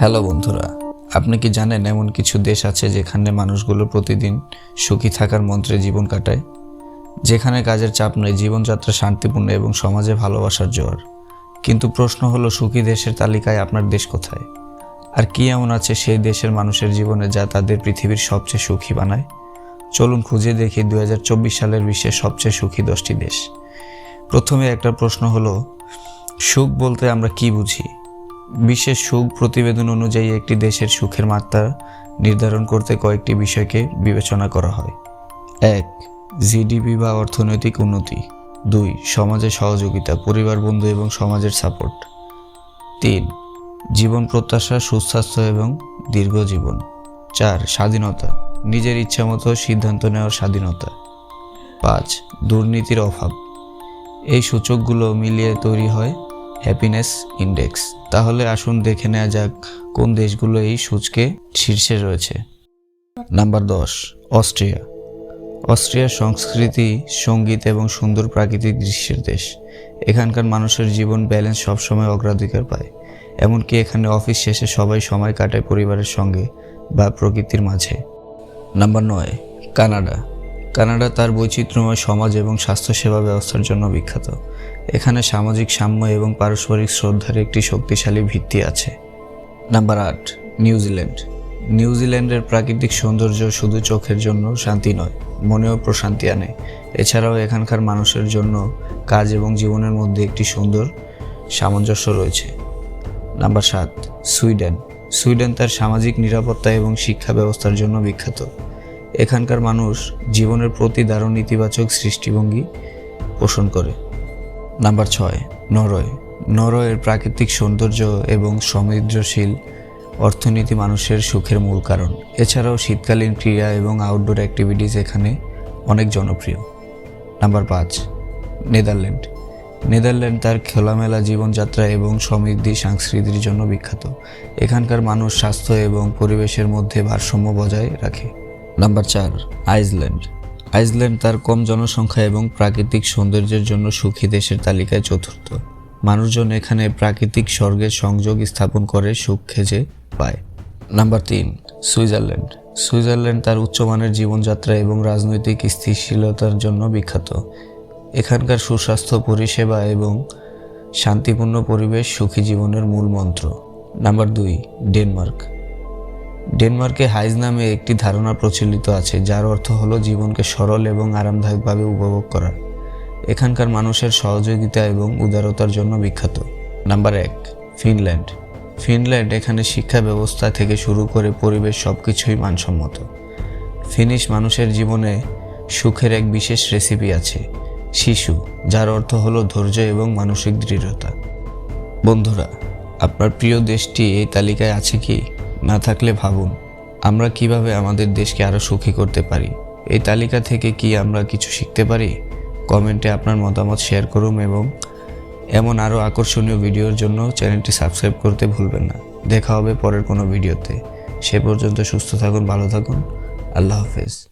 Hello বন্ধুরা, আপনি কি জানেন এমন কিছু দেশ আছে যেখানে মানুষগুলো প্রতিদিন সুখী থাকার মন্ত্রে জীবন কাটায়? যেখানে কাজের চাপ নেই, জীবনযাত্রা শান্তিপূর্ণ এবং সমাজে ভালোবাসার জোয়ার। কিন্তু প্রশ্ন হলো, সুখী দেশের তালিকায় আপনার দেশ কোথায়? আর কি এমন আছে সেই দেশের মানুষের জীবনে যা তাদের পৃথিবীর সবচেয়ে সুখী বানায়? চলুন খুঁজে দেখি দু হাজার চব্বিশ সালের বিশ্বের সবচেয়ে সুখী দশটি দেশ। প্রথমে একটা প্রশ্ন হলো, সুখ বলতে আমরা কি বুঝি? বিশ্বের সুখ প্রতিবেদন অনুযায়ী একটি দেশের সুখের মাত্রা নির্ধারণ করতে কয়েকটি বিষয়কে বিবেচনা করা হয়। এক, জিডিপি বা অর্থনৈতিক উন্নতি। দুই সমাজের সহযোগিতা, পরিবার, বন্ধু এবং সমাজের সাপোর্ট। তিন, জীবন প্রত্যাশা, সুস্বাস্থ্য এবং দীর্ঘ জীবন। চার, স্বাধীনতা। নিজের ইচ্ছামতো সিদ্ধান্ত নেওয়ার স্বাধীনতা। পাঁচ, দুর্নীতির অভাব। এই সূচকগুলো মিলিয়ে তৈরি হয় হ্যাপিনেস ইন্ডেক্স তাহলে আসুন দেখে নেওয়া যাক কোন দেশগুলো এই সূচকে শীর্ষে রয়েছে। নাম্বার দশ, অস্ট্রিয়া। অস্ট্রিয়ার সংস্কৃতি, সংগীত এবং সুন্দর প্রাকৃতিক দৃশ্যের দেশ। এখানকার মানুষের জীবন ব্যালেন্স সবসময় অগ্রাধিকার পায়। এমনকি এখানে অফিস শেষে সবাই সময় কাটায় পরিবারের সঙ্গে বা প্রকৃতির মাঝে। নাম্বার নয়, কানাডা। কানাডা তার বৈচিত্র্যময় সমাজ এবং স্বাস্থ্যসেবা ব্যবস্থার জন্য বিখ্যাত। এখানে সামাজিক সাম্য এবং পারস্পরিক শ্রদ্ধার একটি শক্তিশালী ভিত্তি আছে। নাম্বার আট নিউজিল্যান্ড নিউজিল্যান্ডের প্রাকৃতিক সৌন্দর্য শুধু চোখের জন্য শান্তি নয়, মনেও প্রশান্তি আনে। এছাড়াও এখানকার মানুষের জন্য কাজ এবং জীবনের মধ্যে একটি সুন্দর সামঞ্জস্য রয়েছে। নাম্বার সাত, সুইডেন। সুইডেন তার সামাজিক নিরাপত্তা এবং শিক্ষা ব্যবস্থার জন্য বিখ্যাত। এখানকার মানুষ জীবনের প্রতি দারুণ ইতিবাচক সৃষ্টিভঙ্গি পোষণ করে। নাম্বার ছয় নরওয়ে নরওয়ের প্রাকৃতিক সৌন্দর্য এবং সমৃদ্ধশীল অর্থনীতি মানুষের সুখের মূল কারণ। এছাড়াও শীতকালীন ক্রীড়া এবং আউটডোর অ্যাক্টিভিটিস এখানে অনেক জনপ্রিয়। নাম্বার পাঁচ, নেদারল্যান্ড। নেদারল্যান্ড তার খোলামেলা জীবনযাত্রা এবং সমৃদ্ধি সংস্কৃতির জন্য বিখ্যাত। এখানকার মানুষ স্বাস্থ্য এবং পরিবেশের মধ্যে ভারসাম্য বজায় রাখে। নাম্বার চার, আইসল্যান্ড। আইসল্যান্ড তার কম জনসংখ্যা এবং প্রাকৃতিক সৌন্দর্যের জন্য সুখী দেশের তালিকায় চতুর্থ। মানুষজন এখানে প্রাকৃতিক স্বর্গের সংযোগ স্থাপন করে সুখ খেজে পায়। নাম্বার তিন, সুইজারল্যান্ড। সুইজারল্যান্ড তার উচ্চমানের জীবনযাত্রা এবং রাজনৈতিক স্থিতিশীলতার জন্য বিখ্যাত। এখানকার সুস্বাস্থ্য, পরিষেবা এবং শান্তিপূর্ণ পরিবেশ সুখী জীবনের মূল মন্ত্র। নাম্বার দুই, ডেনমার্ক। ডেনমার্কে হাইজ নামে একটি ধারণা প্রচলিত আছে, যার অর্থ হলো জীবনকে সরল এবং আরামদায়কভাবে উপভোগ করা এখানকার মানুষের সহযোগিতা এবং উদারতার জন্য বিখ্যাত। নাম্বার এক, ফিনল্যান্ড। ফিনল্যান্ড এখানে শিক্ষা ব্যবস্থা থেকে শুরু করে পরিবেশ সব কিছুই মানসম্মত। ফিনিশ মানুষের জীবনে সুখের এক বিশেষ রেসিপি আছে, শিশু, যার অর্থ হলো ধৈর্য এবং মানসিক দৃঢ়তা। বন্ধুরা, আপনার প্রিয় দেশটি এই তালিকায় আছে কি? না থাকলে ভাবুন, আমরা কীভাবে আমাদের দেশকে আরও সুখী করতে পারি? এই তালিকা থেকে কি আমরা কিছু শিখতে পারি? কমেন্টে আপনার মতামত শেয়ার করুন এবং এমন আরও আকর্ষণীয় ভিডিওর জন্য চ্যানেলটি সাবস্ক্রাইব করতে ভুলবেন না। দেখা হবে পরের কোনো ভিডিওতে। সে পর্যন্ত সুস্থ থাকুন, ভালো থাকুন। আল্লাহ হাফেজ।